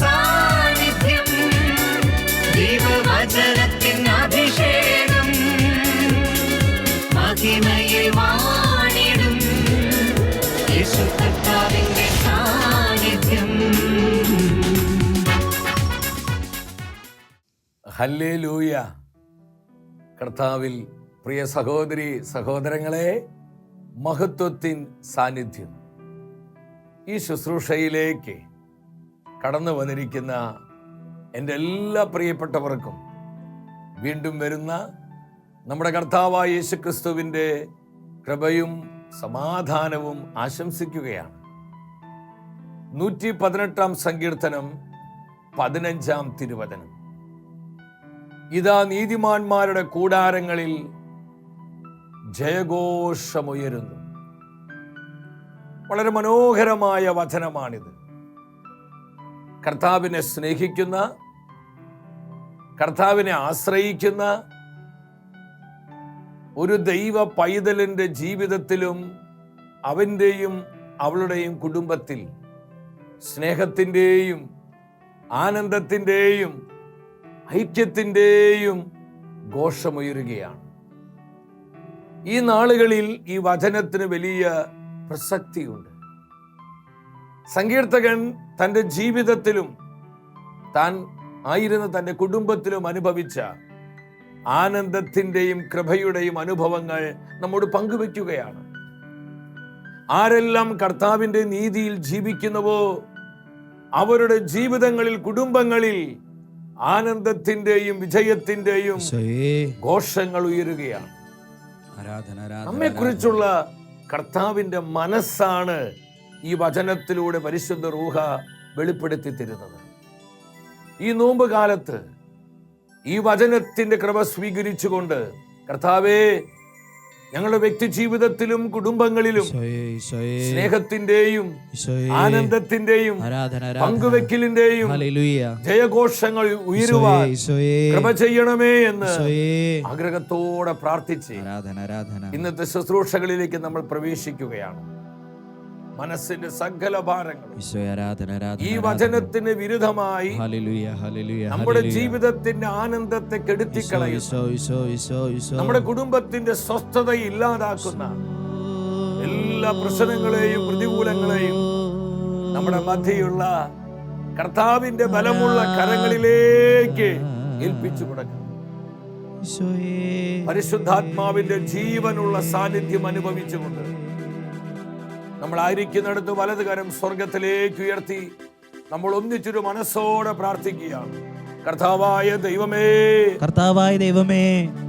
സാന്നിധ്യം അഭിഷേകം ഹല്ലേ ലൂയ കർത്താവിൽ പ്രിയ സഹോദരി സഹോദരങ്ങളെ മഹത്വത്തിൻ സാന്നിധ്യം. ഈ ശുശ്രൂഷയിലേക്ക് കടന്നു വന്നിരിക്കുന്ന എന്റെ എല്ലാ പ്രിയപ്പെട്ടവർക്കും വീണ്ടും വരുന്ന നമ്മുടെ കർത്താവായ യേശുക്രിസ്തുവിന്റെ കൃപയും സമാധാനവും ആശംസിക്കുകയാണ്. നൂറ്റി പതിനെട്ടാം സങ്കീർത്തനം പതിനഞ്ചാം തിരുവചനം. ഇതാ നീതിമാന്മാരുടെ കൂടാരങ്ങളിൽ ജയഘോഷമുയരുന്നു. വളരെ മനോഹരമായ വചനമാണിത്. കർത്താവിനെ സ്നേഹിക്കുന്ന കർത്താവിനെ ആശ്രയിക്കുന്ന ഒരു ദൈവ പൈതലിന്റെ ജീവിതത്തിലും അവന്റെയും അവളുടെയും കുടുംബത്തിൽ സ്നേഹത്തിന്റെയും ആനന്ദത്തിന്റെയും ഐക്യത്തിന്റെയും ഘോഷമുയരുകയാണ്. ഈ നാളുകളിൽ ഈ വചനത്തിന് വലിയ പ്രസക്തിയുണ്ട്. സങ്കീർത്തകൻ തന്റെ ജീവിതത്തിലും താൻ ആയിരുന്ന തന്റെ കുടുംബത്തിലും അനുഭവിച്ച ആനന്ദത്തിന്റെയും കൃപയുടെയും അനുഭവങ്ങൾ നമ്മോട് പങ്കുവെക്കുകയാണ് ആരെല്ലാം കർത്താവിന്റെ നീതിയിൽ ജീവിക്കുന്നുവോ അവരുടെ ജീവിതങ്ങളിൽ കുടുംബങ്ങളിൽ ആനന്ദത്തിന്റെയും വിജയത്തിന്റെയും ഘോഷങ്ങൾ ഉയരുകയാണ്. നമ്മെ കുറിച്ചുള്ള കർത്താവിന്റെ മനസ്സാണ് ഈ വചനത്തിലൂടെ പരിശുദ്ധ റൂഹ വെളിപ്പെടുത്തി തരുന്നത്. ഈ നോമ്പ് കാലത്ത് ഈ വചനത്തിന്റെ ക്രമ സ്വീകരിച്ചുകൊണ്ട് കർത്താവേ ഞങ്ങളുടെ വ്യക്തി ജീവിതത്തിലും കുടുംബങ്ങളിലും സ്നേഹത്തിന്റെയും ആനന്ദത്തിന്റെയും പങ്കുവെക്കലിന്റെയും ജയഘോഷങ്ങൾ ഉയരുവാൻ കൃപ ചെയ്യണമേ എന്ന് ആഗ്രഹത്തോടെ പ്രാർത്ഥിച്ച് ഇന്നത്തെ ശുശ്രൂഷകളിലേക്ക് നമ്മൾ പ്രവേശിക്കുകയാണ്. മനസ്സിന്റെ സകല ഭാരങ്ങളും. ഈ വചനത്തിന് വിരുദ്ധമായി നമ്മുടെ. ജീവിതത്തിന്റെ ആനന്ദത്തെ കെടുത്തിക്കളയും കെടുത്തിക്കളയുന്ന നമ്മുടെ കുടുംബത്തിന്റെ സ്വസ്ഥത ഇല്ലാതാക്കുന്ന എല്ലാ പ്രശ്നങ്ങളെയും പ്രതികൂലങ്ങളെയും നമ്മുടെ മധ്യയുള്ള കർത്താവിന്റെ ബലമുള്ള കരങ്ങളിലേക്ക് ഏൽപ്പിച്ചു കൊടുക്കണം പരിശുദ്ധാത്മാവിന്റെ ജീവനുള്ള സാന്നിധ്യം അനുഭവിച്ചുകൊണ്ട് നമ്മളായിരിക്കുന്നിടത്ത് ആയിരിക്കുന്നിടത്ത് കരം സ്വർഗത്തിലേക്ക് ഉയർത്തി നമ്മൾ ഒന്നിച്ചൊരു മനസ്സോടെ പ്രാർത്ഥിക്കുകയാണ്. കർത്താവായ ദൈവമേ. കർത്താവായ ദൈവമേ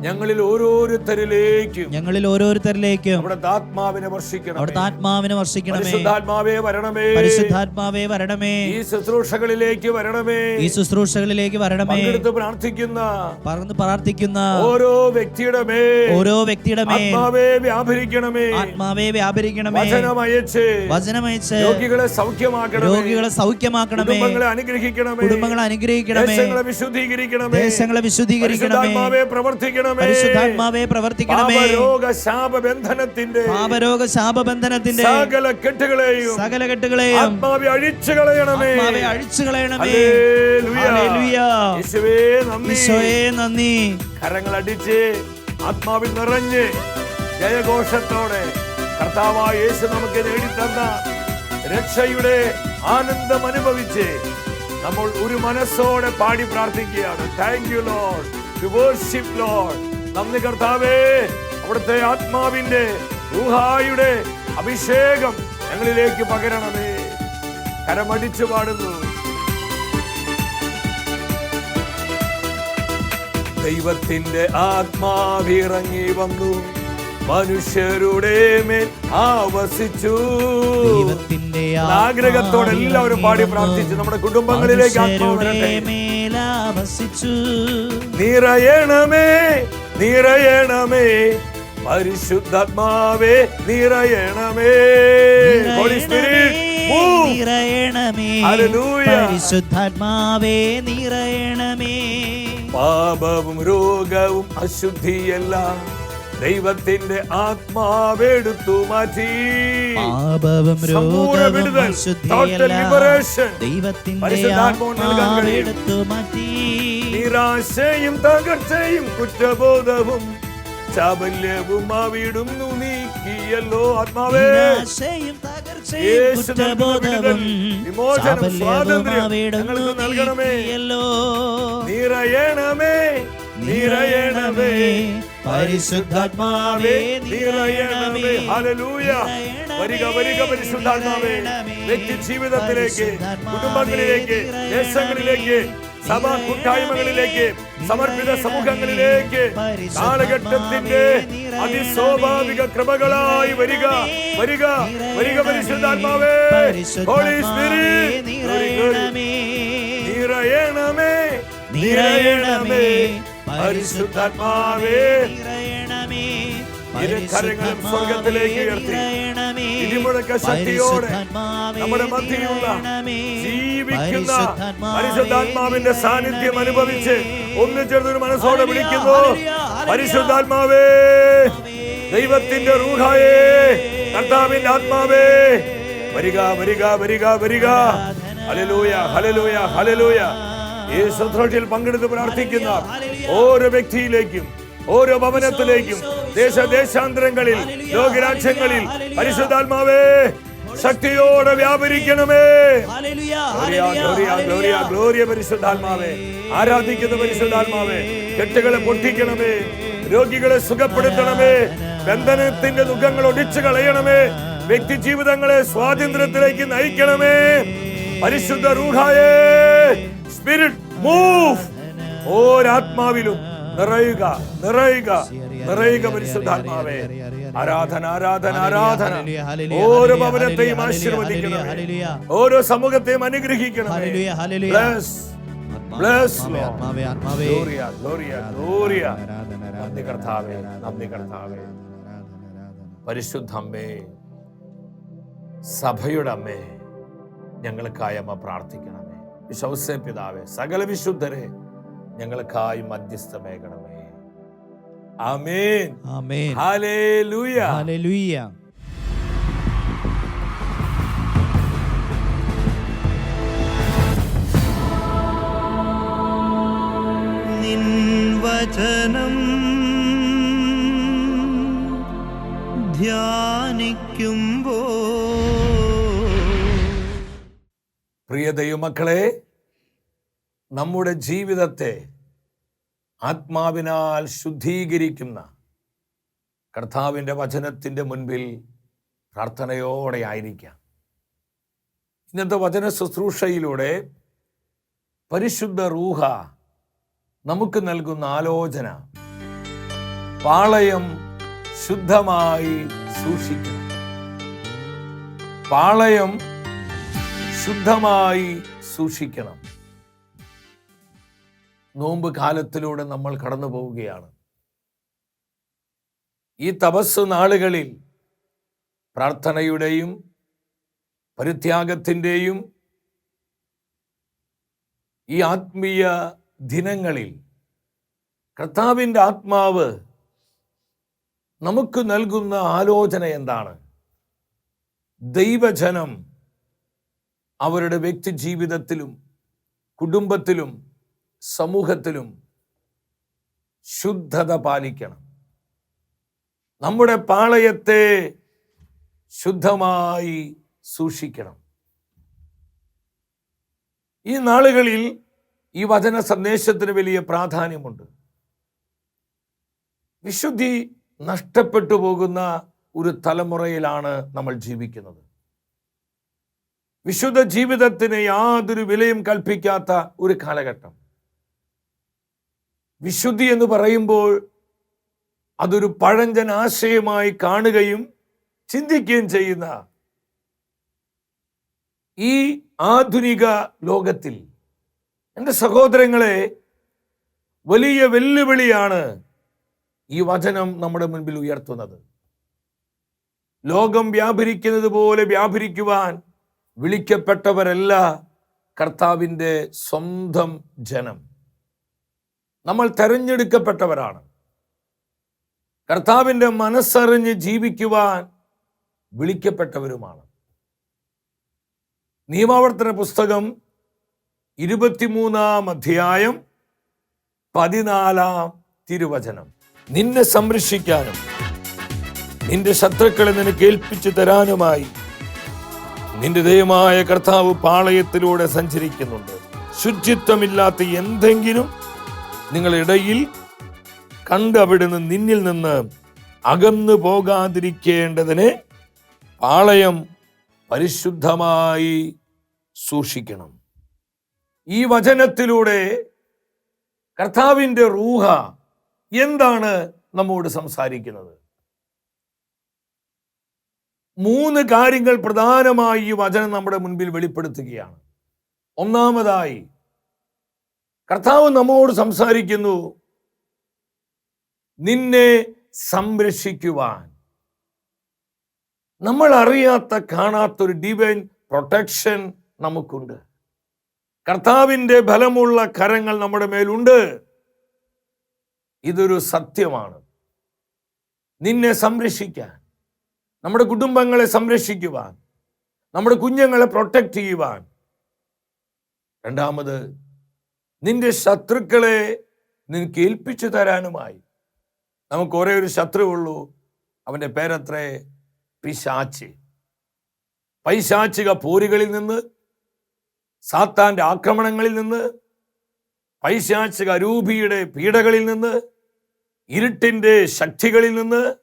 ഞങ്ങളിൽ ഓരോരുത്തരിലേക്കും ഞങ്ങളിൽ ഓരോരുത്തരിലേക്കും അവിടുത്തെ ആത്മാവിനെ വർഷിക്കണം അവിടുത്തെ ആത്മാവിനെ വർഷിക്കണമേ. പരിശുദ്ധാത്മാവേ വരണമേ. പരിശുദ്ധാത്മാവേ വരണമേ. ഈ ശുശ്രൂഷകളിലേക്ക് വരണമേ. ഈ ശുശ്രൂഷകളിലേക്ക് വരണമേ. പങ്കെടുത്ത് പ്രാർത്ഥിക്കുന്ന പറന്ന് പ്രാർത്ഥിക്കുന്ന ഓരോ വ്യക്തിയുടെ മേ ഓരോ വ്യക്തിയുടെ മേ ആത്മാവേ വ്യാപരിക്കണമേ. ആത്മാവേ വ്യാപരിക്കണമേ. വചനമയച്ച് വചനമയച്ച് രോഗികളെ സൗഖ്യമാക്കണമേ. രോഗികളെ സൗഖ്യമാക്കണമേ. കുടുംബങ്ങളെ അനുഗ്രഹിക്കണമേ. കുടുംബങ്ങളെ അനുഗ്രഹിക്കണമേ. വിശുദ്ധീകരിക്കണമേ. ദേശങ്ങളെ വിശുദ്ധീകരിക്കണമേ. പ്രവർത്തിക്കണമേ. പരിശുദ്ധാത്മാവെ പ്രവർത്തിക്കണമേ. പാപരോഗ ശാപബന്ധനത്തിന്റെ പാപരോഗ ശാപബന്ധനത്തിന്റെ സകല കെട്ടുകളെയും സകല കെട്ടുകളെയും ആത്മാവെ അഴിച്ചു കളയണമേ. ആത്മാവെ അഴിച്ചു കളയണമേ. ഈശോയെ നന്ദി. കരങ്ങൾ അടിച്ച് ആത്മാവിൽ നിറഞ്ഞ് ജയഘോഷത്തോടെ കർത്താവായ യേശു നമുക്ക് നേടിത്തന്ന രക്ഷയുടെ ആനന്ദം അനുഭവിച്ച് നമ്മൾ ഒരു മനസ്സോടെ പാടി പ്രാർത്ഥിക്കുകയാണ്. Thank you lord to worship lord നന്ദി കർത്താവേ. അവിടുത്തെ ആത്മാവിന്റെ ഊഹായുടെ അഭിഷേകം ഞങ്ങളിലേക്ക് പകരണമേ. കരമടിച്ചു പാടുന്നു. ദൈവത്തിന്റെ ആത്മാവിറങ്ങി വന്നു. മനുഷ്യരുടെ മേൽ ആവസിച്ചു. ദൈവത്തിന്റെ ആഗ്രഹത്തോടെ എല്ലാവരും പാടി പ്രാർത്ഥിച്ചു. നമ്മുടെ കുടുംബങ്ങളിലേക്ക് ആത്മാവസിച്ചു നിറയണമേ നിറയണമേ. പരിശുദ്ധാത്മാവേ നിറയണമേ. Move. നിറയണമേ. പരിശുദ്ധാത്മാവേ നിറയണമേ. പാപവും രോഗവും അശുദ്ധിയെല്ലാം ദൈവത്തിന്റെ ആത്മാവെടുത്തു മാറ്റി പാപവും രോഗവും. ദൈവത്തിന്റെ. മാറ്റി നിരാശയും തകർച്ചയും കുറ്റബോധവും ചാബല്യവും അവിടുന്നു നീക്കിയല്ലോ ആത്മാവേ കുറ്റബോധവും വിമോചനം, സ്വാതന്ത്ര്യം നൽകണമേ. നിറയണമേ നിറയണമേ. പരിശുദ്ധാത്മാവേ നിറയണമേ. ഹല്ലേലൂയ. വരിക വരിക പരിശുദ്ധാത്മാവേ. വ്യക്തി ജീവിതത്തിലേക്ക് കുടുംബങ്ങളിലേക്ക് ദേശങ്ങളിലേക്ക് സഭാ കൂട്ടായ്മകളിലേക്ക് സമർപ്പിത സമൂഹങ്ങളിലേക്ക് കാലഘട്ടത്തിന്റെ അതിസ്വാഭാവിക ക്രമകളായി വരിക വരിക വരിക പരിശുദ്ധാത്മാവേ. ഹോളി സ്പിരിറ്റ് നിറയണമേ. നിറയണമേ. പരിശുദ്ധാത്മാവേ ഇരു കരങ്ങളും സ്വർഗത്തിലേക്ക് ഉയർത്തി. ഇടിമുഴക്ക ശക്തിയോടെ നമ്മുടെ മധ്യയുള്ള ജീവിക്കുന്ന പരിശുദ്ധാത്മാവിന്റെ സാന്നിധ്യം അനുഭവിച്ച് ഒന്നിച്ചെടുത്തൊരു മനസ്സോടെ വിളിക്കുന്നു. പരിശുദ്ധാത്മാവേ ദൈവത്തിന്റെ റൂഹായേ കർത്താവിന്റെ ആത്മാവേ. വരിക വരിക വരിക വരിക. ഹലലൂയ ഹലലൂയ ഹലലൂയ ഈ ശുശ്രൂഷയിൽ പങ്കെടുത്ത് പ്രാർത്ഥിക്കുന്ന ഓരോ വ്യക്തിയിലേക്കും ഓരോ ഭവനത്തിലേക്കും ദേശദേശാന്തരങ്ങളിൽ ലോകരാജ്യങ്ങളിൽ പരിശുദ്ധാത്മാവേ ശക്തിയോടെ വ്യാപരിക്കണമേ. ഗ്ലോറിയ, പരിശുദ്ധാത്മാവേ. ആരാധിക്കുന്ന പരിശുദ്ധാത്മാവേ കെട്ടുകളെ പൊട്ടിക്കണമേ രോഗികളെ സുഖപ്പെടുത്തണമേ ബന്ധനത്തിന്റെ ദുഃഖങ്ങൾ ഒടിച്ചു കളയണമേ വ്യക്തി ജീവിതങ്ങളെ സ്വാതന്ത്ര്യത്തിലേക്ക് നയിക്കണമേ. പരിശുദ്ധ റൂഹായേ സ്പിരിറ്റ് മൂവ് ഓരാത്മാവിലും നിറയുക നിറയുക നിറയുക പരിശുദ്ധാത്മാവേ ആരാധന ആരാധന ആരാധന. ഓരോ ഭവനത്തെയും ആശീർവദിക്കണം ഓരോ സമൂഹത്തെയും അനുഗ്രഹിക്കണം പരിശുദ്ധ അമ്മേ സഭയുടെ അമ്മേ ഞങ്ങൾക്കായി അമ്മ പ്രാർത്ഥിക്കണമേ വിശ്വസ പിതാവേ സകല വിശുദ്ധരെ ഞങ്ങൾക്കായി മധ്യസ്ഥമേകണമേ. ആമേൻ. ആമേൻ. ഹല്ലേലൂയ. ഹല്ലേലൂയ. വചനം ധ്യാനിക്കുമ്പോ പ്രിയ ദൈവമക്കളെ നമ്മുടെ ജീവിതത്തെ ആത്മാവിനാൽ ശുദ്ധീകരിക്കുന്ന കർത്താവിന്റെ വചനത്തിന്റെ മുൻപിൽ പ്രാർത്ഥനയോടെ ആയിരിക്കാം. ഇന്നത്തെ വചന ശുശ്രൂഷയിലൂടെ പരിശുദ്ധ റൂഹ നമുക്ക് നൽകുന്ന ആലോചന പാളയം ശുദ്ധമായി സൂക്ഷിക്കണം. പാളയം ശുദ്ധമായി സൂക്ഷിക്കണം. നോമ്പ് കാലത്തിലൂടെ നമ്മൾ കടന്നു പോവുകയാണ്. ഈ തപസ് നാളുകളിൽ പ്രാർത്ഥനയുടെയും പരിത്യാഗത്തിന്റെയും ഈ ആത്മീയ ദിനങ്ങളിൽ കർത്താവിന്റെ ആത്മാവ് നമുക്ക് നൽകുന്ന ആലോചന എന്താണ്? ദൈവജനം അവരുടെ വ്യക്തി ജീവിതത്തിലും കുടുംബത്തിലും സമൂഹത്തിലും ശുദ്ധത പാലിക്കണം. നമ്മുടെ പാളയത്തെ ശുദ്ധമായി സൂക്ഷിക്കണം. ഈ നാളുകളിൽ ഈ വചന സന്ദേശത്തിന് വലിയ പ്രാധാന്യമുണ്ട്. വിശുദ്ധി നഷ്ടപ്പെട്ടു പോകുന്ന ഒരു തലമുറയിലാണ് നമ്മൾ ജീവിക്കുന്നത്. വിശുദ്ധ ജീവിതത്തിന് യാതൊരു വിലയും കൽപ്പിക്കാത്ത ഒരു കാലഘട്ടം. വിശുദ്ധി എന്ന് പറയുമ്പോൾ അതൊരു പഴഞ്ചൻ ആശയമായി കാണുകയും ചിന്തിക്കുകയും ചെയ്യുന്ന ഈ ആധുനിക ലോകത്തിൽ എന്റെ സഹോദരങ്ങളെ വലിയ വെല്ലുവിളിയാണ് ഈ വചനം നമ്മുടെ മുൻപിൽ ഉയർത്തുന്നത്. ലോകം വ്യാപരിക്കുന്നത് പോലെ വ്യാപരിക്കുവാൻ വിളിക്കപ്പെട്ടവരല്ല കർത്താവിന്റെ സ്വന്തം ജനം. നമ്മൾ തെരഞ്ഞെടുക്കപ്പെട്ടവരാണ്. കർത്താവിന്റെ മനസ്സറിഞ്ഞ് ജീവിക്കുവാൻ വിളിക്കപ്പെട്ടവരുമാണ്. നിയമാവർത്തന പുസ്തകം ഇരുപത്തിമൂന്നാം അധ്യായം പതിനാലാം തിരുവചനം. നിന്നെ സംരക്ഷിക്കാനും നിന്റെ ശത്രുക്കളെ നിനക്ക് ഏൽപ്പിച്ചു തരാനുമായി നിന്റെ ദൈവമായ കർത്താവ് പാളയത്തിലൂടെ സഞ്ചരിക്കുന്നുണ്ട്. ശുചിത്വമില്ലാത്ത എന്തെങ്കിലും നിങ്ങളിടയിൽ കണ്ട് അവിടുന്ന് നിന്നിൽ നിന്ന് അകന്നു പോകാതിരിക്കേണ്ടതിന് പാളയം പരിശുദ്ധമായി സൂക്ഷിക്കണം. ഈ വചനത്തിലൂടെ കർത്താവിന്റെ റൂഹ എന്താണ് നമ്മോട് സംസാരിക്കുന്നത്? മൂന്ന് കാര്യങ്ങൾ പ്രധാനമായി ഈ വചനം നമ്മുടെ മുൻപിൽ വെളിപ്പെടുത്തുകയാണ്. ഒന്നാമതായി കർത്താവ് നമ്മോട് സംസാരിക്കുന്നു നിന്നെ സംരക്ഷിക്കുവാൻ. നമ്മൾ അറിയാത്ത കാണാത്തൊരു ഡിവൈൻ പ്രൊട്ടക്ഷൻ നമുക്കുണ്ട്. കർത്താവിന്റെ ബലമുള്ള കരങ്ങൾ നമ്മുടെ മേലുണ്ട്. ഇതൊരു സത്യമാണ്. നിന്നെ സംരക്ഷിക്കാൻ. നമ്മുടെ കുടുംബങ്ങളെ സംരക്ഷിക്കുവാൻ നമ്മുടെ കുഞ്ഞുങ്ങളെ പ്രൊട്ടക്റ്റ് ചെയ്യുവാൻ. രണ്ടാമത് നിന്റെ ശത്രുക്കളെ നിനക്ക് ഏൽപ്പിച്ചു തരാനുമായി. നമുക്ക് ഒരേ ഒരു ശത്രുവുള്ളൂ അവന്റെ പേരത്രേ? പിശാച്ച്. പൈശാചിക പോരുകളിൽ നിന്ന് സാത്താന്റെ ആക്രമണങ്ങളിൽ നിന്ന് പൈശാചിക രൂപിയുടെ പീഡകളിൽ നിന്ന് ഇരുട്ടിന്റെ ശക്തികളിൽ നിന്ന്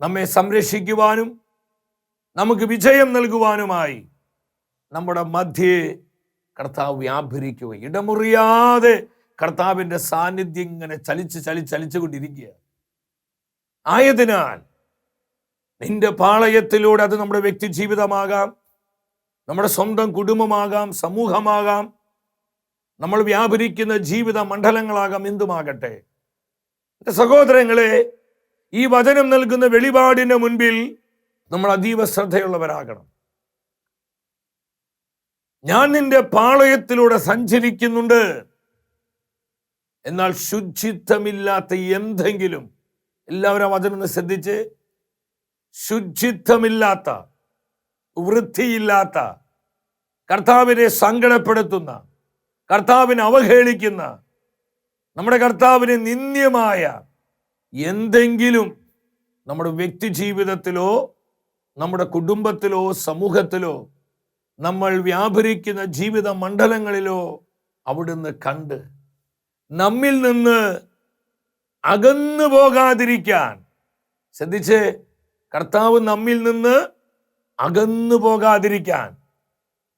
നമ്മെ സംരക്ഷിക്കുവാനും നമുക്ക് വിജയം നൽകുവാനുമായി നമ്മുടെ മധ്യേ കർത്താവ് വ്യാപരിക്കുക ഇടമുറിയാതെ കർത്താവിന്റെ സാന്നിധ്യം ഇങ്ങനെ ചലിച്ച് ചലിച്ച് ചലിച്ചുകൊണ്ടിരിക്കുക ആയതിനാൽ നിന്റെ പാളയത്തിലൂടെ അത് നമ്മുടെ വ്യക്തി ജീവിതമാകാം നമ്മുടെ സ്വന്തം കുടുംബമാകാം സമൂഹമാകാം നമ്മൾ വ്യാപരിക്കുന്ന ജീവിത മണ്ഡലങ്ങളാകാം എന്തുമാകട്ടെ? സഹോദരങ്ങളെ ഈ വചനം നൽകുന്ന വെളിപാടിന്റെ മുൻപിൽ നമ്മൾ അതീവ ശ്രദ്ധയുള്ളവരാകണം. ഞാൻ നിന്റെ പാളയത്തിലൂടെ സഞ്ചരിക്കുന്നുണ്ട്. എന്നാൽ ശുചിത്വമില്ലാത്ത എന്തെങ്കിലും എല്ലാവരും വചനം ശ്രദ്ധിച്ച്. ശുചിത്വമില്ലാത്ത വൃത്തിയില്ലാത്ത കർത്താവിനെ സങ്കടപ്പെടുത്തുന്ന കർത്താവിനെ അവഹേളിക്കുന്ന നമ്മുടെ കർത്താവിന് നിന്ദ്യമായ എന്തെങ്കിലും നമ്മുടെ വ്യക്തി ജീവിതത്തിലോ നമ്മുടെ കുടുംബത്തിലോ സമൂഹത്തിലോ നമ്മൾ വ്യാപരിക്കുന്ന ജീവിത മണ്ഡലങ്ങളിലോ അവിടുന്ന് കണ്ട് നമ്മിൽ നിന്ന് അകന്നു പോകാതിരിക്കാൻ ശ്രദ്ധിച്ച് കർത്താവ് നമ്മിൽ നിന്ന് അകന്നു പോകാതിരിക്കാൻ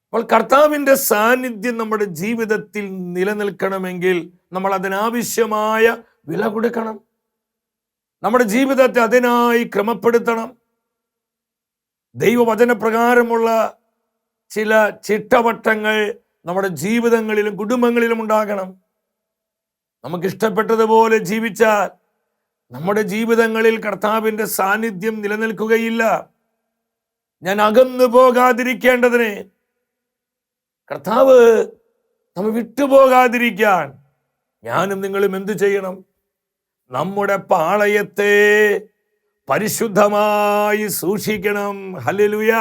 അപ്പോൾ കർത്താവിന്റെ സാന്നിധ്യം നമ്മുടെ ജീവിതത്തിൽ നിലനിൽക്കണമെങ്കിൽ നമ്മൾ അതിനാവശ്യമായ വില കൊടുക്കണം. നമ്മുടെ ജീവിതത്തെ അതിനായി ക്രമപ്പെടുത്തണം. ദൈവവചനപ്രകാരമുള്ള ചില ചിട്ടവട്ടങ്ങൾ നമ്മുടെ ജീവിതങ്ങളിലും കുടുംബങ്ങളിലും ഉണ്ടാകണം. നമുക്ക് ഇഷ്ടപ്പെട്ടതുപോലെ ജീവിച്ചാൽ നമ്മുടെ ജീവിതങ്ങളിൽ കർത്താവിന്റെ സാന്നിധ്യം നിലനിൽക്കുകയില്ല. ഞാൻ അകന്നു പോകാതിരിക്കേണ്ടതിന് കർത്താവ് നമ്മെ വിട്ടുപോകാതിരിക്കാൻ ഞാനും നിങ്ങളും എന്തു ചെയ്യണം? നമ്മുടെ പാളയത്തെ പരിശുദ്ധമായി സൂക്ഷിക്കണം. ഹലിലുയ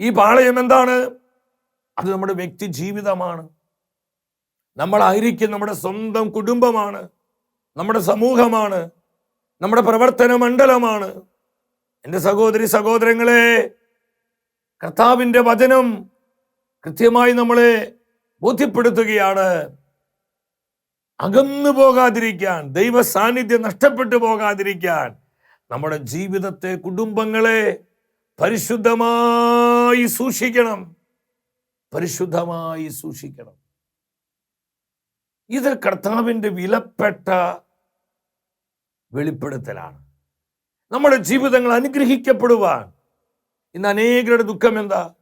ഈ പാളയം എന്താണ്? അത് നമ്മുടെ വ്യക്തി ജീവിതമാണ്. നമ്മളായിരിക്കും നമ്മുടെ സ്വന്തം കുടുംബമാണ്. നമ്മുടെ സമൂഹമാണ്. നമ്മുടെ പ്രവർത്തന മണ്ഡലമാണ്. എന്റെ സഹോദരി സഹോദരങ്ങളെ കർത്താവിന്റെ വചനം കൃത്യമായി നമ്മളെ ബോധ്യപ്പെടുത്തുകയാണ്. അകന്നു പോകാതിരിക്കാൻ ദൈവ സാന്നിധ്യം നഷ്ടപ്പെട്ടു പോകാതിരിക്കാൻ നമ്മുടെ ജീവിതത്തെ കുടുംബങ്ങളെ പരിശുദ്ധമായി സൂക്ഷിക്കണം. പരിശുദ്ധമായി സൂക്ഷിക്കണം. ഇത് കർത്താവിന്റെ വിലപ്പെട്ട വെളിപ്പെടുത്തലാണ്. നമ്മുടെ ജീവിതങ്ങൾ അനുഗ്രഹിക്കപ്പെടുവാൻ. ഇന്ന് അനേകരുടെ ദുഃഖം എന്താ?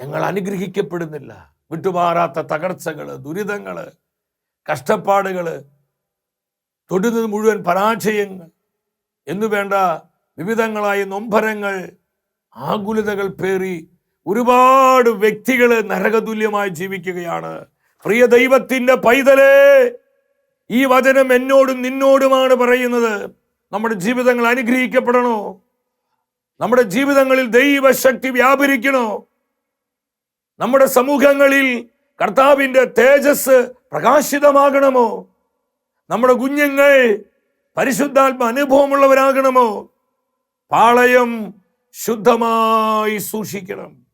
ഞങ്ങൾ അനുഗ്രഹിക്കപ്പെടുന്നില്ല. വിട്ടുമാറാത്ത തകർച്ചകൾ ദുരിതങ്ങൾ കഷ്ടപ്പാടുകൾ തൊടുന്നത് മുഴുവൻ പരാജയങ്ങൾ എന്നു വേണ്ട വിവിധങ്ങളായ നൊമ്പരങ്ങൾ ആകുലതകൾ പേറി ഒരുപാട് വ്യക്തികൾ നരകതുല്യമായി ജീവിക്കുകയാണ്. പ്രിയ ദൈവത്തിന്റെ പൈതലേ ഈ വചനം എന്നോടും നിന്നോടുമാണ് പറയുന്നത്. നമ്മുടെ ജീവിതങ്ങൾ അനുഗ്രഹിക്കപ്പെടണോ? നമ്മുടെ ജീവിതങ്ങളിൽ ദൈവശക്തി വ്യാപരിക്കണോ? നമ്മുടെ സമൂഹങ്ങളിൽ കർത്താവിന്റെ തേജസ് പ്രകാശിതമാകണമോ? നമ്മുടെ കുഞ്ഞുങ്ങൾ പരിശുദ്ധാത്മ അനുഭവമുള്ളവരാകണമോ? പാളയം ശുദ്ധമായി സൂക്ഷിക്കണം.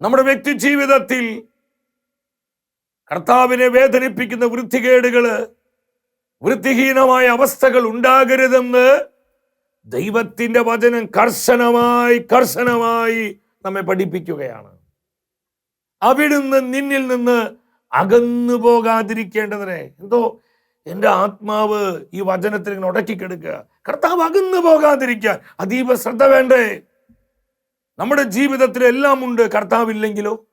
നമ്മുടെ വ്യക്തി ജീവിതത്തിൽ കർത്താവിനെ വേദനിപ്പിക്കുന്ന വൃത്തികേടുകൾ വൃത്തിഹീനമായ അവസ്ഥകൾ ഉണ്ടാകരുതെന്ന് ദൈവത്തിന്റെ വചനം കർശനമായി കർശനമായി നമ്മെ പഠിപ്പിക്കുകയാണ്. അവിടുന്ന് നിന്നിൽ നിന്ന് അകന്നു പോകാതിരിക്കേണ്ടതിനെ. എന്തോ എന്റെ ആത്മാവ് ഈ വചനത്തിൽ ഇങ്ങനെ ഉടക്കിക്കെടുക്കുക. കർത്താവ് അകന്നു പോകാതിരിക്കാൻ അതീവ ശ്രദ്ധ വേണ്ടേ? നമ്മുടെ ജീവിതത്തിൽ എല്ലാം ഉണ്ട് കർത്താവില്ലെങ്കിലോ?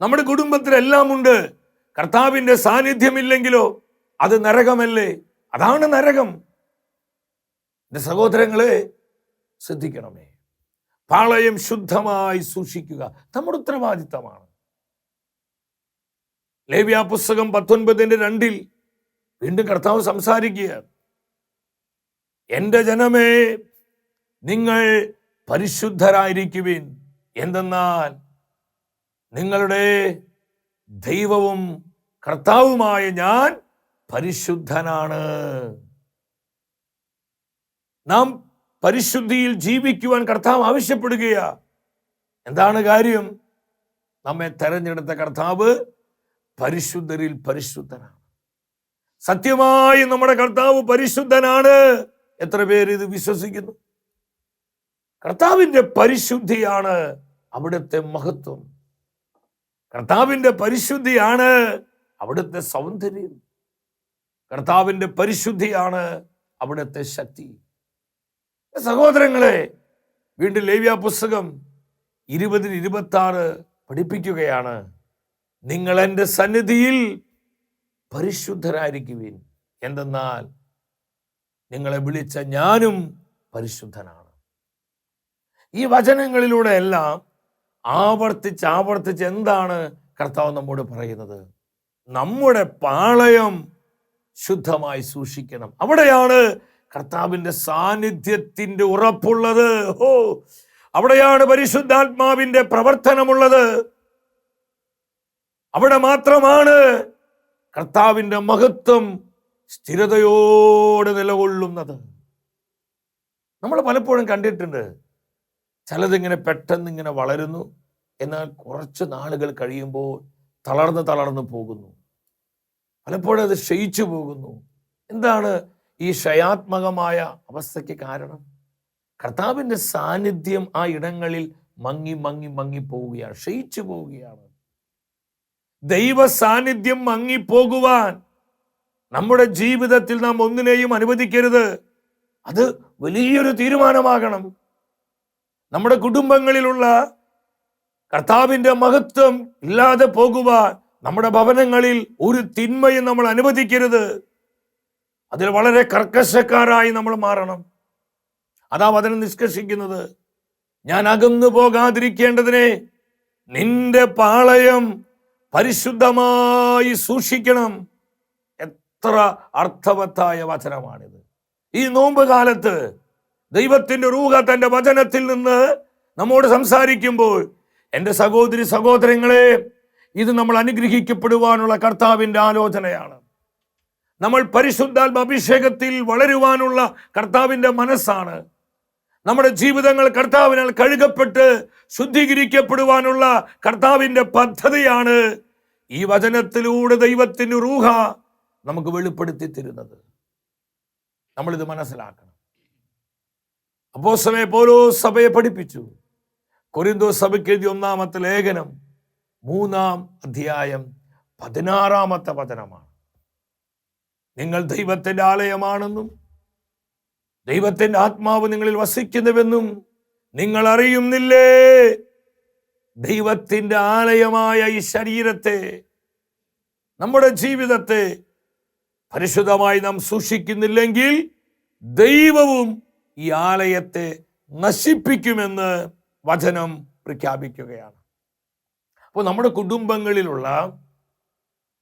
നമ്മുടെ കുടുംബത്തിലെല്ലാം ഉണ്ട് കർത്താവിന്റെ സാന്നിധ്യമില്ലെങ്കിലോ? അത് നരകമല്ലേ? അതാണ് നരകം. എന്റെ സഹോദരങ്ങളെ ശ്രദ്ധിക്കണമേ. പാളയം ശുദ്ധമായി സൂക്ഷിക്കുക. നമ്മുടെ ഉത്തരവാദിത്തമാണ്. ലേവ്യ പുസ്തകം പത്തൊൻപതിന്റെ രണ്ടിൽ വീണ്ടും കർത്താവ് സംസാരിക്കുക എന്റെ ജനമേ നിങ്ങൾ പരിശുദ്ധരായിരിക്കുവിൻ. എന്തെന്നാൽ നിങ്ങളുടെ ദൈവവും കർത്താവുമായ ഞാൻ പരിശുദ്ധനാണ്. നാം പരിശുദ്ധിയിൽ ജീവിക്കുവാൻ കർത്താവ് ആവശ്യപ്പെടുകയാ. എന്താണ് കാര്യം? നമ്മെ തെരഞ്ഞെടുത്ത കർത്താവ് പരിശുദ്ധരിൽ പരിശുദ്ധനാണ്. സത്യമായി നമ്മുടെ കർത്താവ് പരിശുദ്ധനാണ്. എത്ര പേര് ഇത് വിശ്വസിക്കുന്നു? കർത്താവിന്റെ പരിശുദ്ധിയാണ് അവിടുത്തെ മഹത്വം. കർത്താവിന്റെ പരിശുദ്ധിയാണ് അവിടുത്തെ സൗന്ദര്യം. കർത്താവിന്റെ പരിശുദ്ധിയാണ് അവിടുത്തെ ശക്തി. സഹോദരങ്ങളെ വീണ്ടും ലേവ്യ പുസ്തകം ഇരുപതിന് ഇരുപത്തി ആറ് പഠിപ്പിക്കുകയാണ്. നിങ്ങൾ എന്റെ സന്നിധിയിൽ പരിശുദ്ധരായിരിക്കുവിൻ. എന്തെന്നാൽ നിങ്ങളെ വിളിച്ച ഞാനും പരിശുദ്ധനാണ്. ഈ വചനങ്ങളിലൂടെ എല്ലാം ആവർത്തിച്ച് ആവർത്തിച്ച് എന്താണ് കർത്താവ് നമ്മോട് പറയുന്നത്? നമ്മുടെ പാളയം ശുദ്ധമായി സൂക്ഷിക്കണം. അവിടെയാണ് കർത്താവിന്റെ സാന്നിധ്യത്തിന്റെ ഉറപ്പുള്ളത്. ഓ അവിടെയാണ് പരിശുദ്ധാത്മാവിന്റെ പ്രവർത്തനമുള്ളത്. അവിടെ മാത്രമാണ് കർത്താവിന്റെ മഹത്വം സ്ഥിരതയോടെ നിലകൊള്ളുന്നത്. നമ്മൾ പലപ്പോഴും കണ്ടിട്ടുണ്ട് ചിലതിങ്ങനെ പെട്ടെന്ന് ഇങ്ങനെ വളരുന്നു എന്നാൽ കുറച്ച് നാളുകൾ കഴിയുമ്പോൾ തളർന്ന് തളർന്ന് പോകുന്നു. പലപ്പോഴും അത് ക്ഷയിച്ചു പോകുന്നു. എന്താണ് ഈ ക്ഷയാത്മകമായ അവസ്ഥയ്ക്ക് കാരണം? കർത്താവിന്റെ സാന്നിധ്യം ആ ഇടങ്ങളിൽ മങ്ങി മങ്ങി മങ്ങി പോവുകയാണ് ക്ഷയിച്ചു പോവുകയാണ്. ദൈവ സാന്നിധ്യം മങ്ങിപ്പോകുവാൻ നമ്മുടെ ജീവിതത്തിൽ നാം ഒന്നിനെയും അനുവദിക്കരുത്. അത് വലിയൊരു തീരുമാനമാകണം. നമ്മുടെ കുടുംബങ്ങളിലുള്ള കർത്താവിന്റെ മഹത്വം ഇല്ലാതെ പോകുവാൻ നമ്മുടെ ഭവനങ്ങളിൽ ഒരു തിന്മയും നമ്മൾ അനുവദിക്കരുത്. അതിൽ വളരെ കർക്കശക്കാരായി നമ്മൾ മാറണം. അതാ വചനം നിഷ്കർഷിക്കുന്നത്. ഞാൻ അകന്നു പോകാതിരിക്കേണ്ടതിനെ നിന്റെ പാളയം പരിശുദ്ധമായി സൂക്ഷിക്കണം. എത്ര അർത്ഥവത്തായ വചനമാണിത്. ഈ നോമ്പ് കാലത്ത് ദൈവത്തിന്റെ റൂഹ തന്റെ വചനത്തിൽ നിന്ന് നമ്മോട് സംസാരിക്കുമ്പോൾ എന്റെ സഹോദരി സഹോദരങ്ങളെ ഇത് നമ്മൾ അനുഗ്രഹിക്കപ്പെടുവാനുള്ള കർത്താവിന്റെ ആലോചനയാണ്. നമ്മൾ പരിശുദ്ധാത്മ അഭിഷേകത്തിൽ വളരുവാനുള്ള കർത്താവിന്റെ മനസ്സാണ്. നമ്മുടെ ജീവിതങ്ങൾ കർത്താവിനാൽ കഴുകപ്പെട്ട് ശുദ്ധീകരിക്കപ്പെടുവാനുള്ള കർത്താവിന്റെ പദ്ധതിയാണ് ഈ വചനത്തിലൂടെ ദൈവത്തിന് റൂഹ നമുക്ക് വെളിപ്പെടുത്തി തരുന്നത്. നമ്മളിത് മനസ്സിലാക്കണം. അപ്പോ സമയ പോലോ സഭയെ പഠിപ്പിച്ചു. കൊരിന്തോ സഭയ്ക്ക് എഴുതിയ ഒന്നാമത്തെ ലേഖനം മൂന്നാം അധ്യായം പതിനാറാമത്തെ വചനമാണ്. നിങ്ങൾ ദൈവത്തിന്റെ ആലയമാണെന്നും ദൈവത്തിന്റെ ആത്മാവ് നിങ്ങളിൽ വസിക്കുന്നുവെന്നും നിങ്ങൾ അറിയുന്നില്ലേ? ദൈവത്തിന്റെ ആലയമായ ഈ ശരീരത്തെ നമ്മുടെ ജീവിതത്തെ പരിശുദ്ധമായി നാം സൂക്ഷിക്കുന്നില്ലെങ്കിൽ ദൈവവും ഈ ആലയത്തെ നശിപ്പിക്കുമെന്ന് വചനം പ്രഖ്യാപിക്കുകയാണ്. അപ്പോൾ നമ്മുടെ കുടുംബങ്ങളിലുള്ള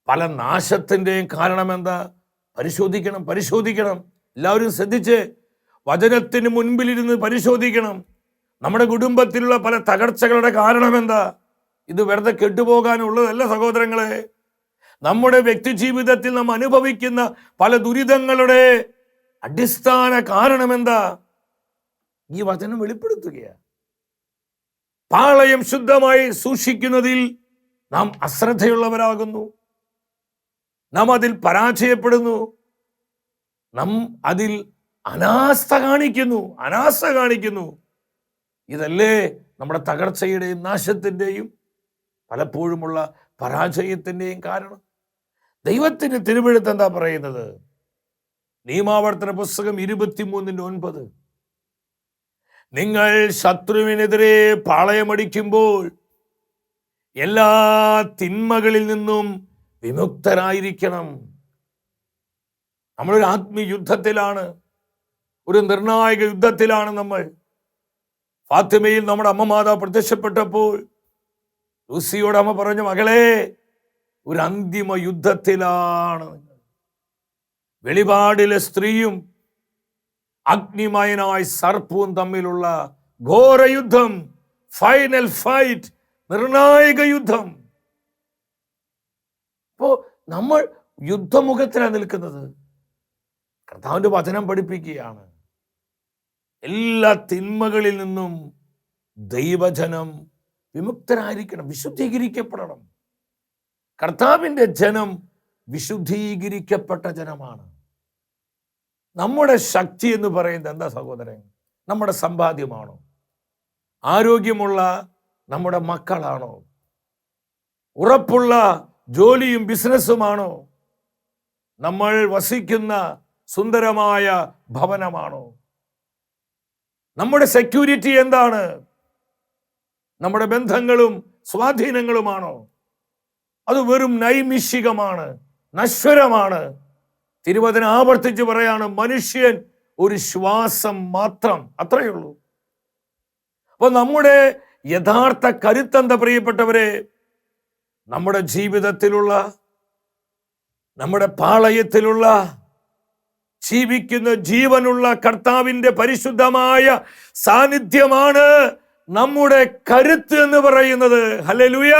പല നാശത്തിന്റെയും കാരണം എന്താ? പരിശോധിക്കണം പരിശോധിക്കണം. എല്ലാവരും ശ്രദ്ധിച്ച് വചനത്തിന് മുൻപിലിരുന്ന് പരിശോധിക്കണം. നമ്മുടെ കുടുംബത്തിലുള്ള പല തകർച്ചകളുടെ കാരണം എന്താ? ഇത് വെറുതെ കെട്ടുപോകാനുള്ളതല്ല സഹോദരങ്ങളെ. നമ്മുടെ വ്യക്തി ജീവിതത്തിൽ നാം അനുഭവിക്കുന്ന പല ദുരിതങ്ങളുടെ അടിസ്ഥാന കാരണം എന്താ? ഈ വചനം വെളിപ്പെടുത്തുകയാണ് പാളയം ശുദ്ധമായി സൂക്ഷിക്കുന്നതിൽ നാം അശ്രദ്ധയുള്ളവരാകുന്നു. നാം അതിൽ പരാജയപ്പെടുന്നു. നാം അതിൽ അനാസ്ഥ കാണിക്കുന്നു അനാസ്ഥ കാണിക്കുന്നു. ഇതല്ലേ നമ്മുടെ തകർച്ചയുടെയും നാശത്തിന്റെയും പലപ്പോഴുമുള്ള പരാജയത്തിന്റെയും കാരണം. ദൈവത്തിന് തിരുവെഴുത്ത് എന്താ പറയുന്നത്? നിയമാവർത്തന പുസ്തകം ഇരുപത്തിമൂന്നിന്റെ ഒൻപത്. നിങ്ങൾ ശത്രുവിനെതിരെ പാളയമടിക്കുമ്പോൾ എല്ലാ തിന്മകളിൽ നിന്നും വിമുക്തരായിരിക്കണം നമ്മളൊരു ആത്മീയ യുദ്ധത്തിലാണ് ഒരു നിർണായക യുദ്ധത്തിലാണ് നമ്മൾ. ഫാത്തിമയിൽ നമ്മുടെ അമ്മ മാതാവ് പ്രത്യക്ഷപ്പെട്ടപ്പോൾ ലൂസിയോട് അമ്മ പറഞ്ഞു മകളെ ഒരു അന്തിമ യുദ്ധത്തിലാണ് വെളിപാടിലെ സ്ത്രീയും അഗ്നിമയനായ സർപ്പവും തമ്മിലുള്ള ഘോരയുദ്ധം ഫൈനൽ ഫൈറ്റ് നിർണായക യുദ്ധം. അപ്പോ നമ്മൾ യുദ്ധമുഖത്തിലാണ് നിൽക്കുന്നത്. കർത്താവിന്റെ വചനം പഠിപ്പിക്കുകയാണ്. എല്ലാ തിന്മകളിൽ നിന്നും ദൈവജനം വിമുക്തരായിരിക്കണം വിശുദ്ധീകരിക്കപ്പെടണം. കർത്താവിന്റെ ജനം വിശുദ്ധീകരിക്കപ്പെട്ട ജനമാണ്. നമ്മുടെ ശക്തി എന്ന് പറയുന്നത് എന്താ സഹോദരൻ? നമ്മുടെ സമ്പാദ്യമാണോ? ആരോഗ്യമുള്ള നമ്മുടെ മക്കളാണോ? ഉറപ്പുള്ള ജോലിയും ബിസിനസ്സുമാണോ? നമ്മൾ വസിക്കുന്ന സുന്ദരമായ ഭവനമാണോ? നമ്മുടെ സെക്യൂരിറ്റി എന്താണ്? നമ്മുടെ ബന്ധങ്ങളും സ്വാധീനങ്ങളുമാണോ? അത് വെറും നൈമിഷികമാണ് നശ്വരമാണ്. തിരുവചന ആവർത്തിച്ച് പറയാണ് മനുഷ്യൻ ഒരു ശ്വാസം മാത്രം അത്രയേ ഉള്ളൂ. അപ്പൊ നമ്മുടെ യഥാർത്ഥ കരുത്തെന്താ പ്രിയപ്പെട്ടവരെ? നമ്മുടെ ജീവിതത്തിലുള്ള നമ്മുടെ പാളയത്തിലുള്ള ജീവിക്കുന്ന ജീവനുള്ള കർത്താവിന്റെ പരിശുദ്ധമായ സാന്നിധ്യമാണ് നമ്മുടെ കരുത്ത് എന്ന് പറയുന്നത്. ഹലലുയ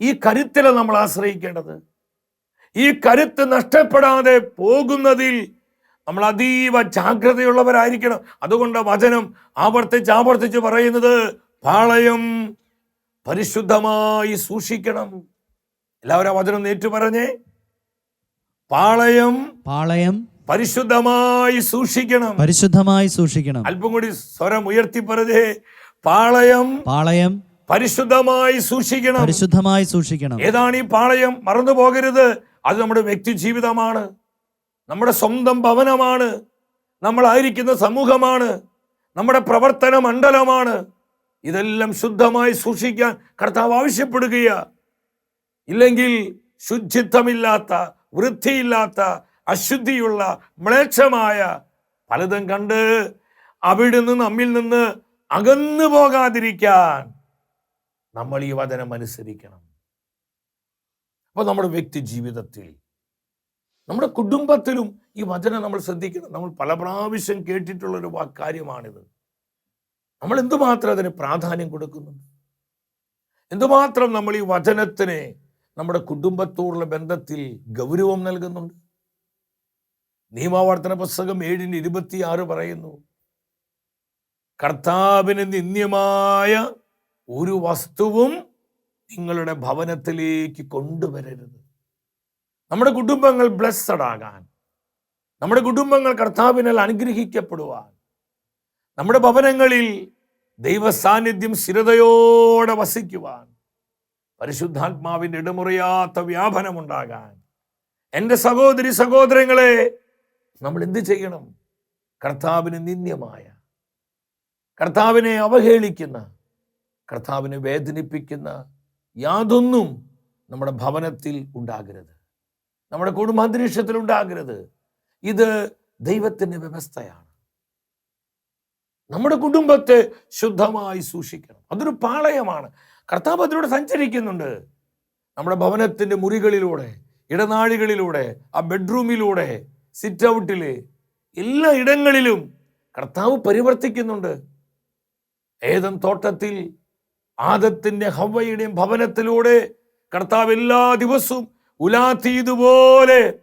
ഈ കരുത്തിലെ നമ്മൾ ആശ്രയിക്കേണ്ടത്. ഈ കരുത്ത് നഷ്ടപ്പെടാതെ പോകുന്നതിൽ നമ്മൾ അതീവ ജാഗ്രതയുള്ളവരായിരിക്കണം. അതുകൊണ്ട് വചനം ആവർത്തിച്ച് ആവർത്തിച്ച് പറയുന്നത് പാളയം പരിശുദ്ധമായി സൂക്ഷിക്കണം. എല്ലാവരും വചനം നേറ്റു പറഞ്ഞേ പാളയം പാളയം പരിശുദ്ധമായി സൂക്ഷിക്കണം. പരിശുദ്ധമായി സൂക്ഷിക്കണം. അല്പം കൂടി സ്വരം ഉയർത്തി പറഞ്ഞേ പാളയം പാളയം പരിശുദ്ധമായി സൂക്ഷിക്കണം. പരിശുദ്ധമായി സൂക്ഷിക്കണം. ഏതാണ് ഈ പാളയം? മറന്നു പോകരുത്. അത് നമ്മുടെ വ്യക്തി ജീവിതമാണ്. നമ്മുടെ സ്വന്തം ഭവനമാണ്. നമ്മളായിരിക്കുന്ന സമൂഹമാണ്. നമ്മുടെ പ്രവർത്തന മണ്ഡലമാണ്. ഇതെല്ലാം ശുദ്ധമായി സൂക്ഷിക്കാൻ കർത്താവ് ആവശ്യപ്പെടുകയാ. ഇല്ലെങ്കിൽ ശുചിത്വമില്ലാത്ത വൃത്തിയില്ലാത്ത അശുദ്ധിയുള്ള മ്ലേച്ഛമായ പലതും കണ്ട് അവിടുന്ന് നമ്മിൽ നിന്ന് അകന്നു പോകാതിരിക്കാൻ നമ്മൾ ഈ വചനം അനുസരിക്കണം. അപ്പൊ നമ്മുടെ വ്യക്തി ജീവിതത്തിൽ നമ്മുടെ കുടുംബത്തിലും ഈ വചനം നമ്മൾ ശ്രദ്ധിക്കണം. നമ്മൾ പല പ്രാവശ്യം കേട്ടിട്ടുള്ള ഒരു വാ- കാര്യമാണിത് നമ്മൾ എന്തുമാത്രം അതിന് പ്രാധാന്യം കൊടുക്കുന്നുണ്ട്? എന്തുമാത്രം നമ്മൾ ഈ വചനത്തിന് നമ്മുടെ കുടുംബത്തോടുള്ള ബന്ധത്തിൽ ഗൗരവം നൽകുന്നുണ്ട്? നിയമാവർത്തന പുസ്തകം ഏഴിന് ഇരുപത്തിയാറ് പറയുന്നു കർത്താവിന് നിന്ദ്യമായ ഒരു വസ്തുവും നിങ്ങളുടെ ഭവനത്തിലേക്ക് കൊണ്ടുവരരുത്. നമ്മുടെ കുടുംബങ്ങൾ ബ്ലെസ്സഡ് ആകാൻ നമ്മുടെ കുടുംബങ്ങൾ കർത്താവിനാൽ അനുഗ്രഹിക്കപ്പെടുവാൻ നമ്മുടെ ഭവനങ്ങളിൽ ദൈവ സാന്നിധ്യം സ്ഥിരതയോടെ വസിക്കുവാൻ പരിശുദ്ധാത്മാവിന്റെ ഇടമുറിയാത്ത വ്യാപനമുണ്ടാകാൻ എന്റെ സഹോദരി സഹോദരങ്ങളെ നമ്മൾ എന്ത് ചെയ്യണം? കർത്താവിന് നിന്ദ്യമായ കർത്താവിനെ അവഹേളിക്കുന്ന കർത്താവിനെ വേദനിപ്പിക്കുന്ന യാതൊന്നും നമ്മുടെ ഭവനത്തിൽ ഉണ്ടാകരുത്. നമ്മുടെ കുടുംബാന്തരീക്ഷത്തിൽ ഉണ്ടാകരുത്. ഇത് ദൈവത്തിന്റെ വ്യവസ്ഥയാണ്. നമ്മുടെ കുടുംബത്തെ ശുദ്ധമായി സൂക്ഷിക്കണം. അതൊരു പാളയമാണ്. കർത്താവ് അതിലൂടെ സഞ്ചരിക്കുന്നുണ്ട്. നമ്മുടെ ഭവനത്തിന്റെ മുറികളിലൂടെ ഇടനാഴികളിലൂടെ ആ ബെഡ്റൂമിലൂടെ സിറ്റ് ഔട്ടിൽ എല്ലാ ഇടങ്ങളിലും കർത്താവ് പരിവർത്തിക്കുന്നുണ്ട്. ഏതൻ തോട്ടത്തിൽ ആദത്തിന്റെ ഹവയുടെയും ഭവനത്തിലൂടെ കർത്താവ് എല്ലാ ദിവസവും ഉലാത്തിയതുപോലെ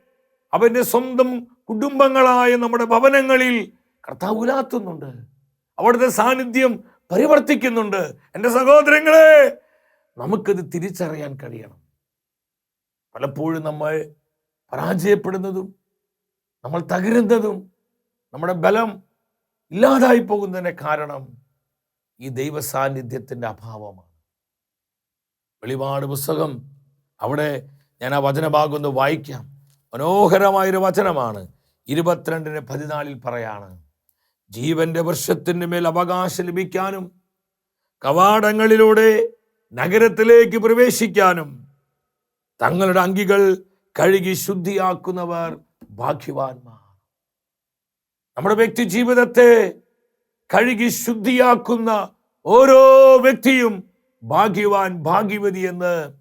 അവന്റെ സ്വന്തം കുടുംബങ്ങളായ നമ്മുടെ ഭവനങ്ങളിൽ കർത്താവ് ഉലാത്തുന്നുണ്ട്. അവിടുത്തെ സാന്നിധ്യം പരിവർത്തിക്കുന്നുണ്ട്. എന്റെ സഹോദരങ്ങളെ നമുക്കത് തിരിച്ചറിയാൻ കഴിയണം. പലപ്പോഴും നമ്മൾ പരാജയപ്പെടുന്നതും നമ്മൾ തകരുന്നതും നമ്മുടെ ബലം ഇല്ലാതായി പോകുന്നതിന് കാരണം ഈ ദൈവ സാന്നിധ്യത്തിന്റെ അഭാവമാണ്. വെളിപാട് പുസ്തകം അവിടെ ഞാൻ ആ വചനഭാഗം ഒന്ന് വായിക്കാം. മനോഹരമായൊരു വചനമാണ്. ഇരുപത്തിരണ്ടിന് പതിനാലിൽ പറയാണ് ജീവന്റെ വൃക്ഷത്തിന്റെ മേൽ അവകാശം ലഭിക്കാനും കവാടങ്ങളിലൂടെ നഗരത്തിലേക്ക് പ്രവേശിക്കാനും തങ്ങളുടെ അങ്കികൾ കഴുകി ശുദ്ധിയാക്കുന്നവർ ഭാഗ്യവാന്മാർ. നമ്മുടെ വ്യക്തി ജീവിതത്തെ കഴുകി ശുദ്ധിയാക്കുന്ന ഓരോ വ്യക്തിയും ഭാഗ്യവാൻ ഭാഗ്യവതി എന്ന്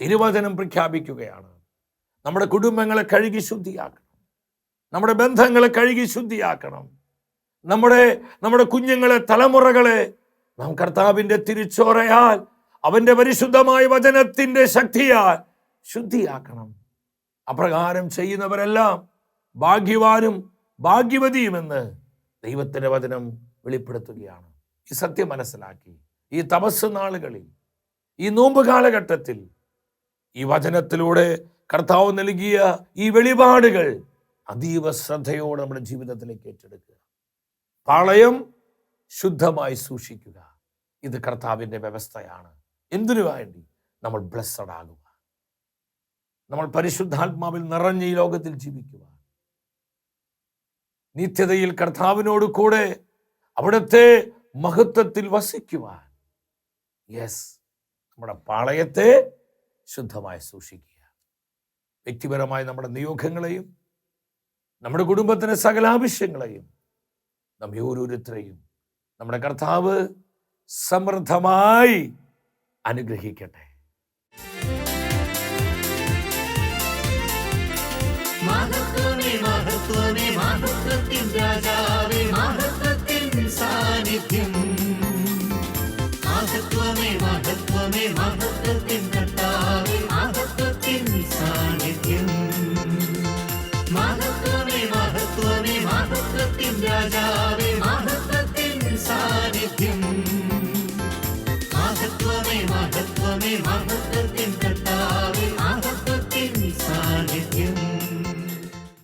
തിരുവചനം പ്രഖ്യാപിക്കുകയാണ്. നമ്മുടെ കുടുംബങ്ങളെ കഴുകി ശുദ്ധിയാക്കണം. നമ്മുടെ ബന്ധങ്ങളെ കഴുകി ശുദ്ധിയാക്കണം. നമ്മുടെ നമ്മുടെ കുഞ്ഞുങ്ങളെ തലമുറകളെ നാം കർത്താവിന്റെ തിരിച്ചോറയാൽ അവന്റെ പരിശുദ്ധമായ വചനത്തിന്റെ ശക്തിയാൽ ശുദ്ധിയാക്കണം. അപ്രകാരം ചെയ്യുന്നവരെല്ലാം ഭാഗ്യവാനും ഭാഗ്യവതിയുമെന്ന് ദൈവത്തിന്റെ വചനം വെളിപ്പെടുത്തുകയാണ്. ഈ സത്യം മനസ്സിലാക്കി. ഈ തപസ് നാളുകളിൽ ഈ നോമ്പ് കാലഘട്ടത്തിൽ ഈ വചനത്തിലൂടെ കർത്താവ് നൽകിയ ഈ വെളിപാടുകൾ അതീവ ശ്രദ്ധയോടെ നമ്മുടെ ജീവിതത്തിലേക്ക് ഏറ്റെടുക്കുക. പാളയം ശുദ്ധമായി സൂക്ഷിക്കുക. ഇത് കർത്താവിന്റെ വ്യവസ്ഥയാണ്. എന്തിനു വേണ്ടി? നമ്മൾ ബ്ലസ്സഡ് ആകുക നമ്മൾ പരിശുദ്ധാത്മാവിൽ നിറഞ്ഞ ഈ ലോകത്തിൽ ജീവിക്കുക നിത്യതയിൽ കർത്താവിനോട് കൂടെ അവിടുത്തെ മഹത്വത്തിൽ വസിക്കുവാൻ. യെസ് നമ്മുടെ പാളയത്തെ ശുദ്ധമായി സൂക്ഷിക്കുക. വ്യക്തിപരമായി നമ്മുടെ നിയോഗങ്ങളെയും നമ്മുടെ കുടുംബത്തിന്റെ സകല ആവശ്യങ്ങളെയും നമ്മെ ഓരോരുത്തരെയും നമ്മുടെ കർത്താവ് സമൃദ്ധമായി അനുഗ്രഹിക്കട്ടെ. മഹത്വമേ മഹത്വമേ സാന്നിധ്യം. മഹത്വമേ മഹത്വമേ മഹത്വത്തിൻ മഹത്വത്തിൻ രാജാവേ മഹത്വത്തിൻ സാന്നിധ്യം. മഹത്വമേ മഹത്വമേ മഹത്വത്തിൻ കർത്താവേ മഹത്വത്തിൻ